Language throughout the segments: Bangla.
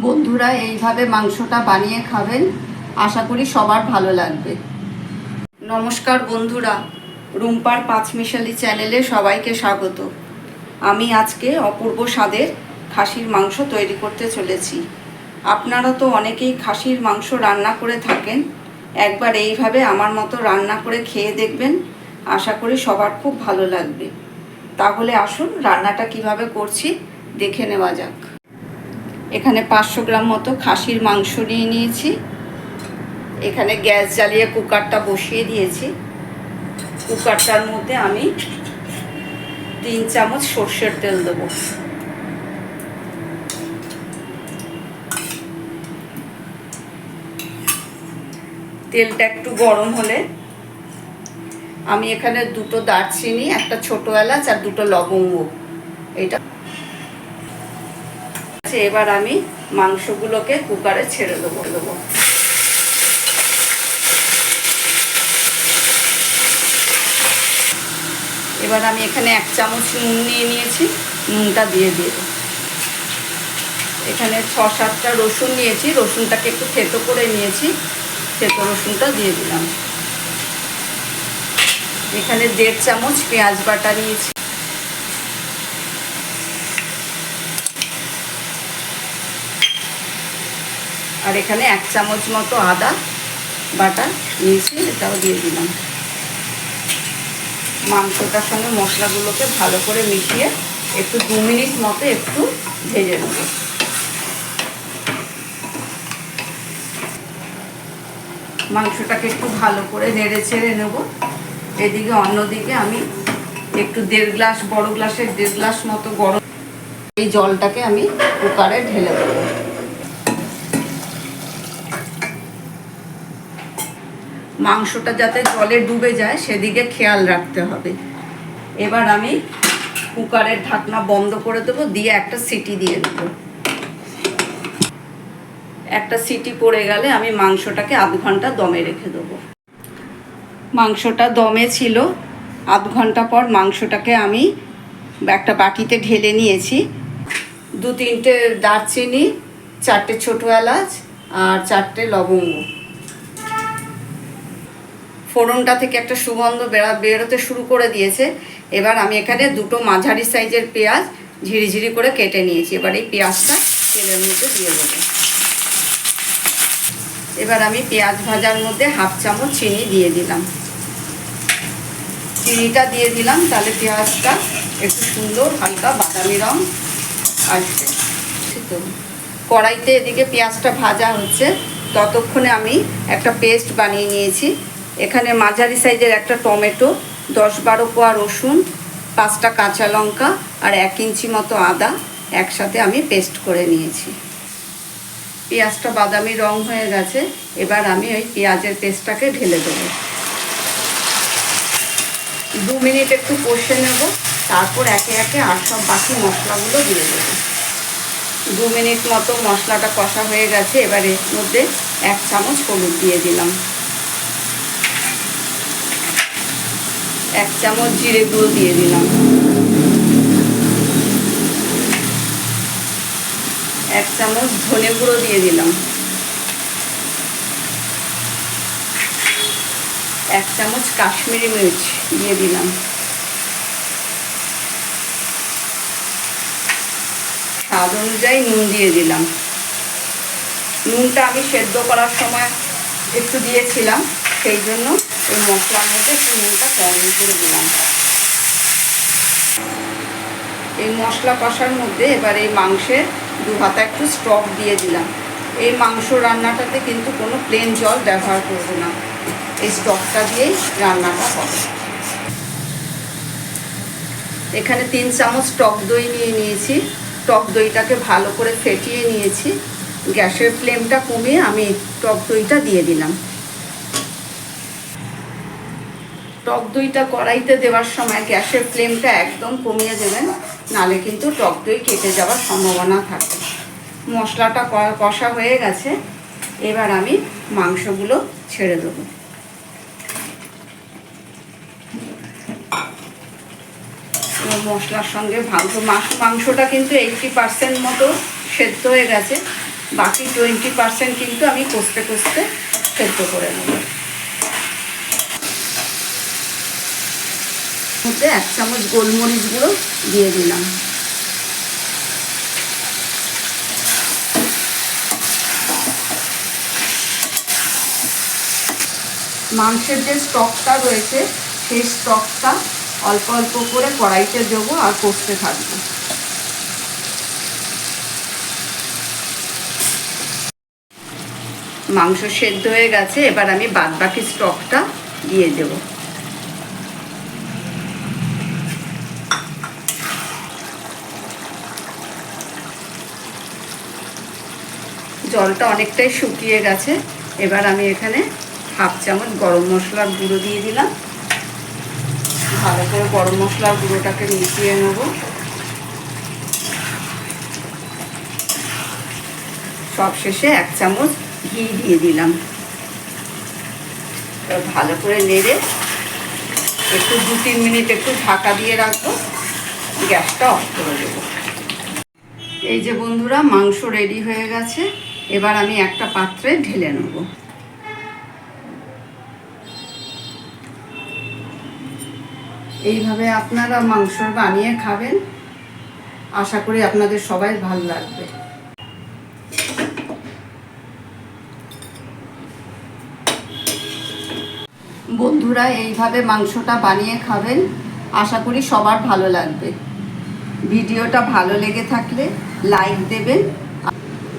বন্ধুরা, এইভাবে মাংসটা বানিয়ে খাবেন। আশা করি সবার ভালো লাগবে। নমস্কার বন্ধুরা, রুম্পার পাঁচমিশালি চ্যানেলে সবাইকে স্বাগত। আমি আজকে অপূর্ব স্বাদের খাসির মাংস তৈরি করতে চলেছি। আপনারা তো অনেকেই খাসির মাংস রান্না করে থাকেন। একবার এইভাবে আমার মতো রান্না করে খেয়ে দেখবেন। আশা করি সবার খুব ভালো লাগবে। তাহলে আসুন, রান্নাটা কীভাবে করছি, দেখে নেওয়া যাক। এখানে পাঁচশো গ্রাম মতো খাসির মাংস নিয়ে নিয়েছি। এখানে গ্যাস জ্বালিয়ে কুকারটা বসিয়ে দিয়েছি। কুকারটার মধ্যে আমি তিন চামচ সর্ষের তেল দেবো। তেলটা একটু গরম হলে আমি এখানে দুটো দারচিনি, একটা ছোট এলাচ আর দুটো লবঙ্গ। এটা আচ্ছা এবার আমি মাংসগুলোকে কুকারে ছেড়ে দেবো দেবো। এবার আমি এখানে এক চামচ নুন নিয়ে নিয়েছি, নুনটা দিয়ে দিয়ে এখানে ছ সাতটা রসুন নিয়েছি, রসুনটাকে একটু থেতো করে নিয়েছি, থেতো রসুনটা দিয়ে দিলাম। এখানে দেড় চামচ পেঁয়াজ বাটা নিয়েছি। আর এখানে এক চামচ মতো আদা বাটা নিয়েছি এটাও দিয়ে দিলাম। মাংসটার সঙ্গে মশলাগুলোকে ভালো করে মিশিয়ে একটু দু মিনিট মতো একটু ভেজে নেব। মাংসটাকে একটু ভালো করে নেড়ে ছেড়ে নেব। এদিকে অন্যদিকে আমি একটু দেড় গ্লাস, বড় গ্লাসের দেড় গ্লাস মতো গরম এই জলটাকে আমি কুকারে ঢেলে দেবো। মাংসটা যাতে জলে ডুবে যায়, সেদিকে খেয়াল রাখতে হবে। এবার আমি কুকারের ঢাকনা বন্ধ করে দেবো, দিয়ে একটা সিটি দিয়ে দেব। একটা সিটি পড়ে গেলে আমি মাংসটাকে আধ ঘণ্টা দমে রেখে দেবো। মাংসটা দমে ছিল, আধ ঘণ্টা পর মাংসটাকে আমি একটা বাটিতে ঢেলে নিয়েছি। দু তিনটে দারচিনি, চারটে ছোটো এলাচ আর চারটে লবঙ্গ। ফোড়নটা থেকে একটা সুগন্ধ বেরা বেরোতে শুরু করে দিয়েছে। এবার আমি এখানে দুটো মাঝারি সাইজের পেঁয়াজ ঝিরিঝিরি করে কেটে নিয়েছি। এবার এই পেঁয়াজটা তেলের মধ্যে দিয়ে দেবো। এবার আমি পেঁয়াজ ভাজার মধ্যে হাফ চামচ চিনি দিয়ে দিলাম। চিনিটা দিয়ে দিলাম, তাহলে পেঁয়াজটা একটু সুন্দর হালকা বাদামি রং আসবে। তো কড়াইতে এদিকে পেঁয়াজটা ভাজা হচ্ছে। ততক্ষণে আমি একটা পেস্ট বানিয়ে নিয়েছি। এখানে মাঝারি সাইজের একটা টমেটো, দশ বারো কোয়া রসুন, পাঁচটা কাঁচা লঙ্কা আর এক ইঞ্চি মতো আদা একসাথে আমি পেস্ট করে নিয়েছি। পেঁয়াজটা বাদামি রং হয়ে গেছে, এবার আমি ওই পেঁয়াজের পেস্টটাকে ঢেলে দেবো। দু মিনিট একটু কষে নেব, তারপর একে একে আর সব বাকি মশলাগুলো দিয়ে দেবো। দু মিনিট মতো মশলাটা কষা হয়ে গেছে এবার মধ্যে এক চামচ হলুদ দিয়ে দিলাম। এক চামচ জিরে গুঁড়ো দিয়ে দিলাম। এক চামচ ধনে গুঁড়ো দিয়ে দিলাম। এক চামচ কাশ্মীরি মির্চ দিয়ে দিলাম। স্বাদ অনুযায়ী নুন দিয়ে দিলাম। নুনটা আমি সেদ্ধ করার সময় একটু দিয়েছিলাম, সেই জন্য এই মশলার মধ্যে একটু নুনটা কম করে দিলাম। এই মশলা কষার মধ্যে এবার এই মাংসের দু হাতা একটু স্টক দিয়ে দিলাম। এই মাংস রান্নাটাতে কিন্তু কোনো প্লেন জল ব্যবহার করব না। এই স্টকটা দিয়েই রান্নাটা হবে। এখানে তিন চামচ টক দই নিয়ে নিয়েছি। টক দইটাকে ভালো করে ফেটিয়ে নিয়েছি। গ্যাসের ফ্লেমটা কমিয়ে আমি টক দইটা দিয়ে দিলাম। টক দইটা কড়াইতে দেওয়ার সময় গ্যাসের ফ্লেমটা একদম কমিয়ে দেবেন, নালে কিন্তু টক দই কেটে যাওয়ার সম্ভাবনা থাকে। মশলাটা কষা হয়ে গেছে, এবার আমি মাংসগুলো ছেড়ে দেবো। মশলার সঙ্গে ভালো মাংস মাংসটা কিন্তু এইটটি পার্সেন্ট মতো সেদ্ধ হয়ে গেছে, বাকি টোয়েন্টি পার্সেন্ট কিন্তু আমি কষতে কষতে সেদ্ধ করে নেব। মধ্যে এক চামচ গোলমরিচ গুঁড়ো দিয়ে দিলাম। মাংসের যে স্টকটা রয়েছে, সেই স্টকটা অল্প অল্প করে কড়াইতে দেবো আর কষতে থাকব। মাংস সেদ্ধ হয়ে গেছে, এবার আমি বাদ বাকি স্টকটা দিয়ে দেব। জলটা অনেকটাই শুকিয়ে গেছে। এবার আমি এখানে হাফ চামচ গরম মশলার গুঁড়ো দিয়ে দিলাম। ভালো করে গরম মশলার গুঁড়োটাকে মিশিয়ে নেব। সব শেষে এক চামচ ঘি দিয়ে দিলাম। ভালো করে নেড়ে একটু দু তিন মিনিট একটু ঢাকা দিয়ে রাখব। গ্যাসটা অফ করে দেবো। এই যে বন্ধুরা, মাংস রেডি হয়ে গেছে। এবার আমি একটা পাত্রে ঢেলে নেব। এইভাবে আপনারা মাংস বানিয়ে খাবেন। আশা করি আপনাদের সবাই ভালো লাগবে। বন্ধুরা, এইভাবে মাংসটা বানিয়ে খাবেন। আশা করি সবার ভালো লাগবে। ভিডিওটা ভালো লেগে থাকলে লাইক দেবেন।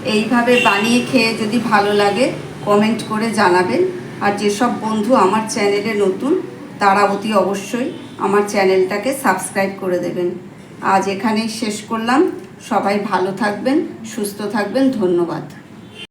এইভাবে বানিয়ে খেয়ে যদি ভালো লাগে কমেন্ট করে জানাবেন। আর যেসব বন্ধু আমার চ্যানেলে নতুন, তারা অতি অবশ্যই আমার চ্যানেলটাকে সাবস্ক্রাইব করে দেবেন। আজ এখানেই শেষ করলাম। সবাই ভালো থাকবেন, সুস্থ থাকবেন। ধন্যবাদ।